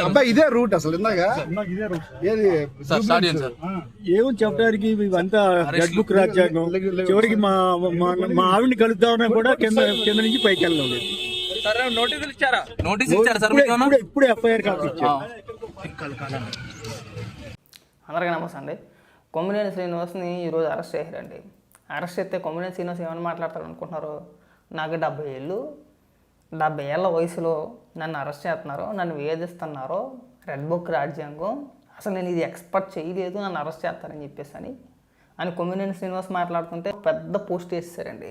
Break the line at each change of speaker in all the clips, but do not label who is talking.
అబ్బాయి ఇదే రూట్ అసలు ఇందాక. ఏది?
సార్ స్టార్ట్ చేయండి సార్.
ఏమని చెప్పడానికి ఇవంతా రెడ్ బుక్ రాజ్యాంగం. చివరికి మా మా- ఆవిడని కలుద్దామన్నా కూడా కింద కింద నుంచి పైకి వెళ్ళడం లేదు.
సార్ నోటీసులు ఇచ్చారా? నోటీస్ ఇచ్చారా సార్
ఇప్పుడే
మీకు ఏమన్నా?
ఇప్పుడే- ఇప్పుడే ఎఫ్ఐఆర్ కాపీ ఇచ్చారు.
అందరికీ నమస్తే అండి. కొమ్మినేని శ్రీనివాస్ని ఈరోజు అరెస్ట్ చేశారండి. అరెస్ట్ చేస్తే కొమ్మినేని శ్రీనివాస్ ఏమని మాట్లాడతారు అనుకుంటున్నారు నాకు డెబ్బై ఏళ్ళు. డెబ్బై ఏళ్ళ వయసులో నన్ను అరెస్ట్ చేస్తున్నారు నన్ను వేధిస్తున్నారో రెడ్ బుక్ రాజ్యాంగం అసలు నేను ఇది ఎక్స్పర్ట్ చేయలేదు నన్ను అరెస్ట్ చేస్తారని చెప్పేసి అని అని కొమ్మినేని శ్రీనివాస్ మాట్లాడుతుంటే పెద్ద పోస్ట్ వేసేసారండి.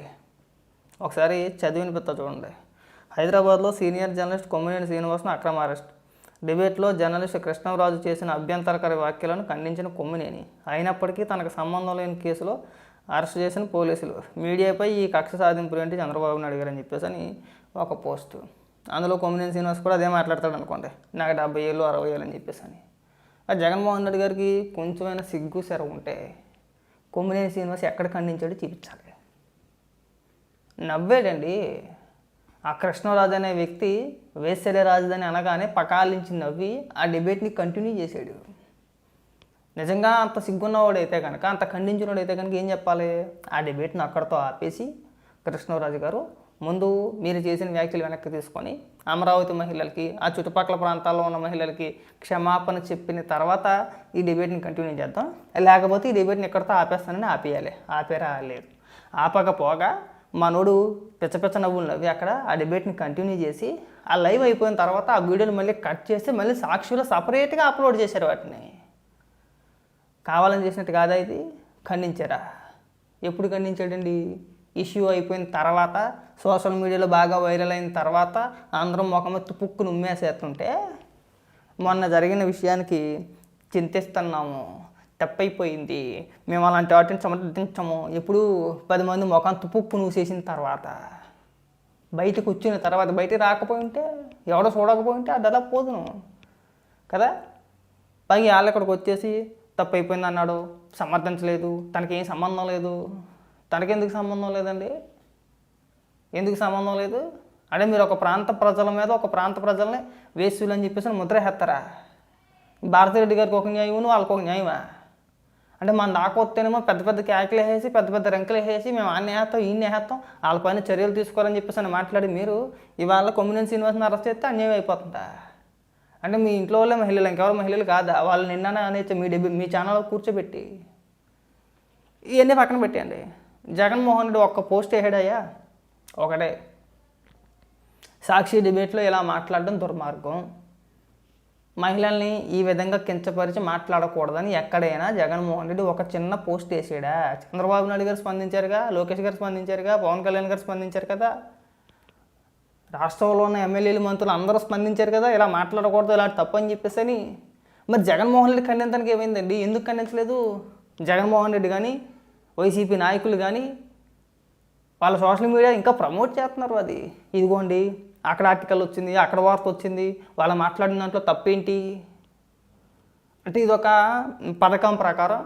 ఒకసారి చదివిన పెద్ద చూడండి. హైదరాబాద్లో సీనియర్ జర్నలిస్ట్ కొమ్మినేని శ్రీనివాస్ను అక్రమ అరెస్ట్. డిబేట్లో జర్నలిస్ట్ కృష్ణరాజు చేసిన అభ్యంతరకర వ్యాఖ్యలను ఖండించిన కొమ్మినేని. అయినప్పటికీ తనకు సంబంధం లేని కేసులో అరెస్ట్ చేసిన పోలీసులు. మీడియాపై ఈ కక్ష సాధింపులు ఏంటి చంద్రబాబు నాయుడు గారు అని చెప్పేసి అని ఒక పోస్టు. అందులో కొమ్మినేని శ్రీనివాస్ కూడా అదే మాట్లాడతాడు అనుకోండి. నాకు డెబ్బై ఏళ్ళు అరవై ఏళ్ళు అని చెప్పేసి అని. ఆ జగన్మోహన్ రెడ్డి గారికి కొంచెమైనా సిగ్గు సెర ఉంటే కొమ్మినేని శ్రీనివాస్ ఎక్కడ ఖండించాడో చూపించాలి. నవ్వేడండి. ఆ కృష్ణరాజు అనే వ్యక్తి వేసరే రాజధాని అనగానే పకాలించి నవ్వి ఆ డిబేట్ని కంటిన్యూ చేశాడు. నిజంగా అంత సిగ్గున్నవాడైతే కనుక అంత ఖండించినోడైతే కనుక ఏం చెప్పాలి? ఆ డిబేట్ని అక్కడితో ఆపేసి కృష్ణరాజు గారు ముందు మీరు చేసిన వ్యాఖ్యలు వెనక్కి తీసుకొని అమరావతి మహిళలకి ఆ చుట్టుపక్కల ప్రాంతాల్లో ఉన్న మహిళలకి క్షమాపణ చెప్పిన తర్వాత ఈ డిబేట్ని కంటిన్యూ చేద్దాం. లేకపోతే ఈ డిబేట్ని ఎక్కడితో ఆపేస్తానని ఆపేయాలి. ఆపేరా లేదు ఆపకపోగా మనోడు పిచ్చ పిచ్చ నవ్వులు నవ్వి అక్కడ ఆ డిబేట్ని కంటిన్యూ చేసి ఆ లైవ్ అయిపోయిన తర్వాత ఆ వీడియోని మళ్ళీ కట్ చేసి మళ్ళీ సాక్షిలో సపరేట్గా అప్లోడ్ చేశారు వాటిని. కావాలని చేసినట్టు కాదా ఇది? ఖండించారా? ఎప్పుడు ఖండించాడండి? ఇష్యూ అయిపోయిన తర్వాత సోషల్ మీడియాలో బాగా వైరల్ అయిన తర్వాత అందరం ముఖం తుపుక్కును ఉమ్మేసేస్తుంటే మొన్న జరిగిన విషయానికి చింతిస్తున్నాము. తప్పైపోయింది. మేము అలాంటి వాటిని సమర్థించము. ఎప్పుడు పది మంది ముఖం తుపుక్కు నూసేసిన తర్వాత బయటకు వచ్చిన తర్వాత బయట రాకపోయి ఉంటే ఎవడో చూడకపోయి ఉంటే ఆ దాదాపు పోదును. కదా? పైగా వాళ్ళు ఇక్కడికి వచ్చేసి తప్పు అయిపోయింది అన్నాడు సమర్థించలేదు. తనకి ఏం సంబంధం లేదు. తనకెందుకు సంబంధం లేదండి? ఎందుకు సంబంధం లేదు? అంటే మీరు ఒక ప్రాంత ప్రజల మీద ఒక ప్రాంత ప్రజల్ని వేసులు అని చెప్పేసి ముద్ర హెత్తరా భారతిరెడ్డి గారికి ఒక న్యాయం వాళ్ళకి ఒక న్యాయమా? అంటే మన దాకా పెద్ద పెద్ద కేకలు వేసేసి పెద్ద పెద్ద రెంకలు వేసేసి మేము ఆ వేస్తాం ఈ నేస్తాం వాళ్ళ పైన చర్యలు తీసుకోవాలని చెప్పేసి అని మాట్లాడి మీరు ఇవాళ కొమ్మినేని శ్రీనివాసని అరెస్ట్ చేస్తే అన్యాయం అయిపోతుందా? అంటే మీ ఇంట్లో వాళ్ళే మహిళలు ఇంకెవరు మహిళలు కాదా? వాళ్ళు నిన్న అనేసి మీ డెబి మీ ఛానల్లో కూర్చోబెట్టి ఇవన్నీ పక్కన పెట్టండి జగన్మోహన్ రెడ్డి ఒక్క పోస్ట్ వేసాడయ్యా ఒకటే. సాక్షి డిబేట్లో ఇలా మాట్లాడడం దుర్మార్గం. మహిళల్ని ఈ విధంగా కించపరిచి మాట్లాడకూడదని ఎక్కడైనా జగన్మోహన్ రెడ్డి ఒక చిన్న పోస్ట్ వేసాడా? చంద్రబాబు నాయుడు గారు స్పందించారుగా? లోకేష్ గారు స్పందించారుగా? పవన్ కళ్యాణ్ గారు స్పందించారు కదా? రాష్ట్రంలో ఉన్న ఎమ్మెల్యేలు మంత్రులు అందరూ స్పందించారు కదా? ఇలా మాట్లాడకూడదు ఇలా తప్పు అని చెప్పేసి అని మరి జగన్మోహన్ రెడ్డి ఖండించడానికి ఏమైందండి? ఎందుకు ఖండించలేదు? జగన్మోహన్ రెడ్డి కానీ వైసీపీ నాయకులు కానీ వాళ్ళ సోషల్ మీడియా ఇంకా ప్రమోట్ చేస్తున్నారు అది. ఇదిగోండి అక్కడ ఆర్టికల్ వచ్చింది అక్కడ వార్త వచ్చింది వాళ్ళు మాట్లాడిన దాంట్లో తప్పేంటి? అంటే ఇది ఒక పథకం ప్రకారం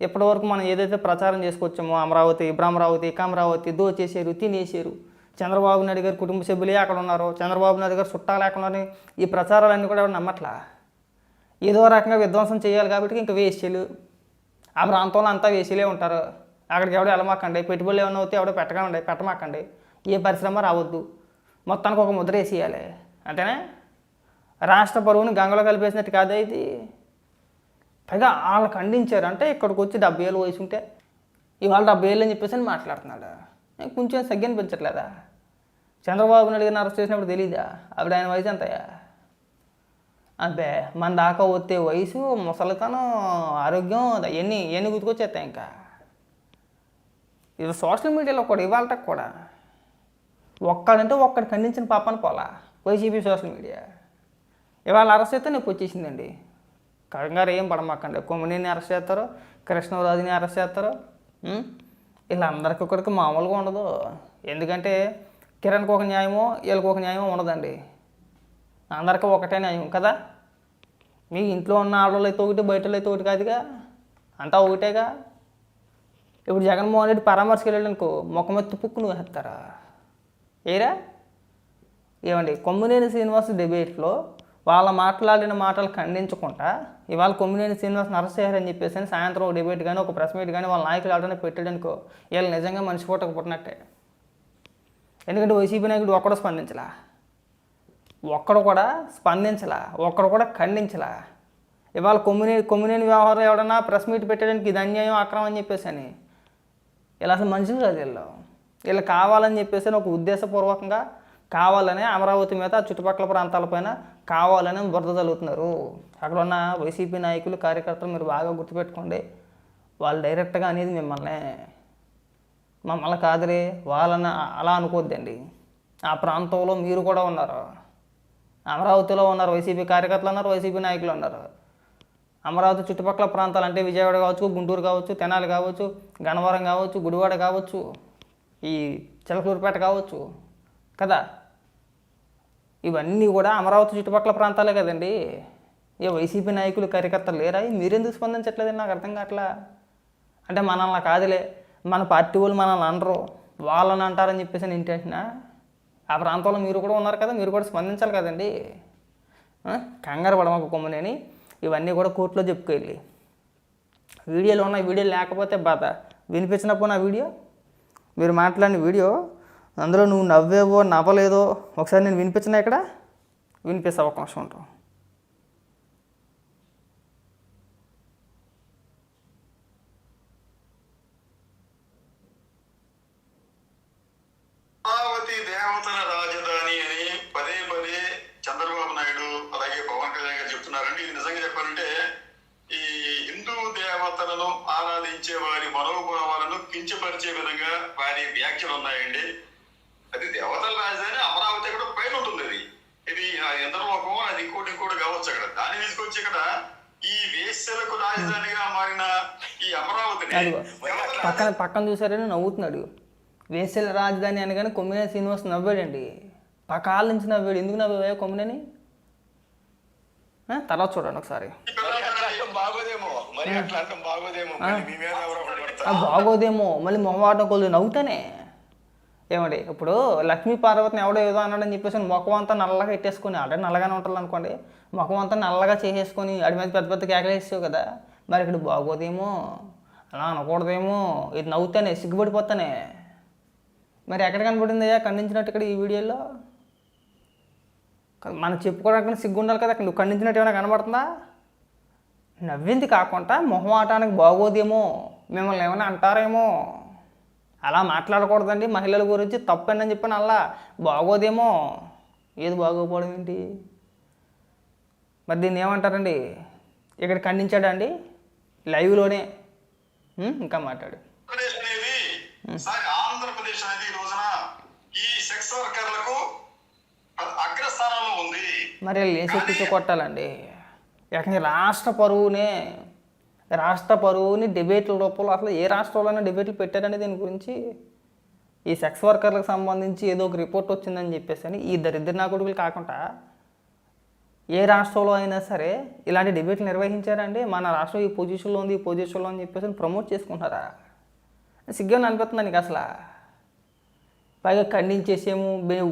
ఇప్పటివరకు మనం ఏదైతే ప్రచారం చేసుకొచ్చామో అమరావతి భ్రమరావతి కామరావతి దోచేసారు తినేసారు చంద్రబాబు నాయుడు గారి కుటుంబ సభ్యులే అక్కడ ఉన్నారు చంద్రబాబు నాయుడు గారు చుట్టాలు అక్కడ ఈ ప్రచారాలన్నీ కూడా ఎవరు నమ్మట్లా? ఏదో రకంగా విధ్వంసం చేయాలి కాబట్టి ఇంకా వేసేలు ఆ ప్రాంతంలో అంతా వేసేలే ఉంటారు. అక్కడికి ఎవడో వెళ్ళమాకండి. పెట్టుబడులు ఏమైనా అవుతే ఎవడో పెట్టకండి. పెట్టమాకండి. ఏ పరిశ్రమ రావద్దు. మొత్తానికి ఒక ముద్ర వేసేయాలి. అంతేనా? రాష్ట్ర పరువుని గంగలో కలిపేసినట్టు కాదా ఇది? పైగా వాళ్ళు ఖండించారు. అంటే ఇక్కడికి వచ్చి డెబ్బై ఏళ్ళు వయసు ఉంటే ఇవాళ డెబ్బై ఏళ్ళు అని చెప్పేసి అని మాట్లాడుతున్నాడు. కొంచెం సగ్గి అనిపించట్లేదా? చంద్రబాబు నాయుడు గారిని అరెస్ట్ చేసినప్పుడు తెలీదా? అప్పుడు ఆయన వయసు ఎంతయా అంతే మన దాకా వచ్చే వయసు ముసలితనం ఆరోగ్యం ఎన్ని ఎన్ని గుర్తుకొచ్చేస్తాయి ఇంకా. ఇది సోషల్ మీడియాలో కూడా ఇవాళ కూడా. ఒక్కడంటే ఒక్కడు ఖండించిన పాపని పోలా. YCP social media. ఇవాళ అరెస్ట్ అయితే నొప్పి వచ్చేసిందండి. కంగారు ఏం పడమాకండి. కొమ్మినేని అరెస్ట్ చేస్తారు కృష్ణరాజుని అరెస్ట్ చేస్తారు ఇలా అందరికీ ఒకరికి మామూలుగా ఉండదు. ఎందుకంటే కిరణ్కి ఒక న్యాయమో వీళ్ళకి ఒక న్యాయమో ఉండదండి. అందరికీ ఒకటే న్యాయం కదా. మీ ఇంట్లో ఉన్న ఆడవాళ్ళు అయితే ఒకటి బయట అయితే ఒకటి కాదుగా. అంతా ఒకటేగా. ఇప్పుడు జగన్మోహన్ రెడ్డి పరామర్శకు వెళ్ళాడు అనుకో పుక్కు నువ్వు వేస్తారా? ఏరా? ఏమండి కొమ్మినేని శ్రీనివాస్ డిబేట్లో వాళ్ళ మాట్లాడిన మాటలు ఖండించకుండా ఇవాళ కొమ్మినేని శ్రీనివాస్ అరెస్ట్ అని చెప్పేసి అని సాయంత్రం ఒక డిబేట్ కానీ ఒక ప్రెస్ మీట్ కానీ వాళ్ళ నాయకులు ఎవరైనా పెట్టాడనుకో వీళ్ళు నిజంగా మనిషి పూటకు పుట్టినట్టే. ఎందుకంటే వైసీపీ నాయకుడు ఒక్కడో స్పందించలా. ఒక్కడు కూడా స్పందించలా ఒక్కడు కూడా ఖండించలా. ఇవాళ కొమ్మినే కొమ్మినేని వ్యవహారం ఎవడన్నా ప్రెస్ మీట్ పెట్టడానికి ఇది అన్యాయం అక్రమం అని చెప్పేసి అని. ఇలా అసలు మనుషులు కాదు వీళ్ళు. వీళ్ళు కావాలని చెప్పేసి ఒక ఉద్దేశపూర్వకంగా కావాలని అమరావతి మీద చుట్టుపక్కల ప్రాంతాలపైన కావాలని బురద చల్లుతున్నారు అక్కడ ఉన్న వైసీపీ నాయకులు కార్యకర్తలు మీరు బాగా గుర్తుపెట్టుకోండి. వాళ్ళు డైరెక్ట్గా అనేది మిమ్మల్ని మమ్మల్ని కాదురే వాళ్ళని అలా అనుకోద్దండి. ఆ ప్రాంతంలో మీరు కూడా ఉన్నారు. అమరావతిలో ఉన్నారు వైసీపీ కార్యకర్తలు ఉన్నారు వైసీపీ నాయకులు ఉన్నారు. అమరావతి చుట్టుపక్కల ప్రాంతాలు అంటే విజయవాడ కావచ్చు గుంటూరు కావచ్చు తెనాలి కావచ్చు గన్నవరం కావచ్చు గుడివాడ కావచ్చు ఈ చిలకలూరుపేట కావచ్చు కదా? ఇవన్నీ కూడా అమరావతి చుట్టుపక్కల ప్రాంతాలే కదండి. ఏ వైసీపీ నాయకులు కార్యకర్తలు లేరా? మీరెందుకు స్పందించట్లేదని నాకు అర్థం కావట్లా? అంటే మనల్ని కాదులే. మన పార్టీ వాళ్ళు మనల్ని అనరు. వాళ్ళని అంటారని చెప్పేసి నేను ఇంటేసిన ఆ ప్రాంతంలో మీరు కూడా ఉన్నారు కదా మీరు కూడా స్పందించాలి కదండి. కంగారు పడమాక కొమ్మనేని ఇవన్నీ కూడా కోర్టులో చెప్పుకెళ్ళి. వీడియోలు ఉన్న వీడియో లేకపోతే బాధ. వినిపించినప్పుడు నా వీడియో? మీరు మాట్లాడిన వీడియో అందులో నువ్వు నవ్వేవో నవ్వలేదో ఒకసారి నేను వినిపించినా ఇక్కడ వినిపిస్తా
అవకాశం ఉంటావు ఆరాధించే వారి మనోభావాలను కించపరిచే విధంగా వారి వ్యాఖ్యలు ఉన్నాయండి. అది దేవతల రాజధాని అమరావతి కూడా పైన ఉంటుంది అది. ఇది ఆ ఇంద్రలోకం అది ఇంకోటి ఇంకోటి కావచ్చు అక్కడ. దాన్ని తీసుకొచ్చి ఇక్కడ ఈ వేశ్యలకు రాజధానిగా మారిన ఈ అమరావతిని దేవతల
పక్కన పక్కన చూసారని నవ్వుతున్నాడు. వేసల రాజధాని అనగానే కొమ్మినేని శ్రీనివాస్ నవ్వాడండి. పకాల నుంచి నవ్వాడు. ఎందుకు నవ్వావే కొమ్మినేని? తర్వాత చూడండి ఒకసారి.
బాగోదేమో మరి అట్లా అంటాం బాగోదేమో. మళ్ళీ మీ మీద ఎవరో ఒకరు పడతారు.
ఆ, బాగోదేమో. మళ్ళీ మొహమాటం కొద్ది నవ్వుతానే. ఏమండి ఇప్పుడు లక్ష్మీ పార్వతిని ఎవడో ఏదో అన్నాడని చెప్పేసి ముఖం అంతా నల్లగా ఎట్టేసుకొని ఆల్రెడీ నల్లగానే ఉంటుంది అనుకోండి ముఖం అంతా నల్లగా చేసేసుకొని అడి మీద పెద్ద పెద్ద కేకలు వేసావు కదా. మరి ఇక్కడ బాగోదేమో. అలా అనకూడదేమో. ఇది నవ్వుతానే సిగ్గుపడిపోతానే. మరి ఎక్కడ కనపడింది అయ్యా ఖండించినట్టు ఇక్కడ ఈ వీడియోలో? మనం చెప్పుకోవడానికి సిగ్గు ఉండాలి కదా అక్కడ నువ్వు ఖండించినట్టు ఏమైనా కనబడుతుందా? నవ్వింది కాకుండా మొహమాటానికి బాగోదేమో మిమ్మల్ని ఏమైనా అంటారేమో. అలా మాట్లాడకూడదండి. మహిళల గురించి తప్పండి అని చెప్పాను అలా. బాగోదేమో. ఏది బాగోపోవడం ఏంటి? మరి దీన్ని ఏమంటారండి? ఇక్కడ ఖండించాడా అండి? లైవ్లోనే? ఇంకా మాట్లాడు.
ఆంధ్రప్రదేశ్ అనేది ఈ రోజున ఈ సెక్స్ వర్కర్లకు అగ్రస్థానంలో ఉంది.
మరి లేచి కూర్చో కొట్టాలండి ఏకంగా రాష్ట్ర పరువునే రాష్ట్ర పరువుని డిబేట్ల రూపంలో అసలు ఏ రాష్ట్రంలోనే డిబేట్లు పెట్టారని దీని గురించి? ఈ సెక్స్ వర్కర్లకు సంబంధించి ఏదో ఒక రిపోర్ట్ వచ్చిందని చెప్పేసి అని ఈ దరిద్ర నాకుడుగులు కాకుండా ఏ రాష్ట్రంలో అయినా సరే ఇలాంటి డిబేట్లు నిర్వహించారండి? మన రాష్ట్రం ఈ పొజిషన్లో ఉంది ఈ పొజిషన్లో అని చెప్పేసి ప్రమోట్ చేసుకుంటారా? సిగ్గని అనిపిస్తుంది నీకు అసలు? పైగా ఖండించేసేము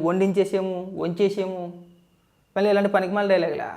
వండించేసేము వంచేసేము మళ్ళీ ఇలాంటి పనికి మళ్ళీ డైలాగులా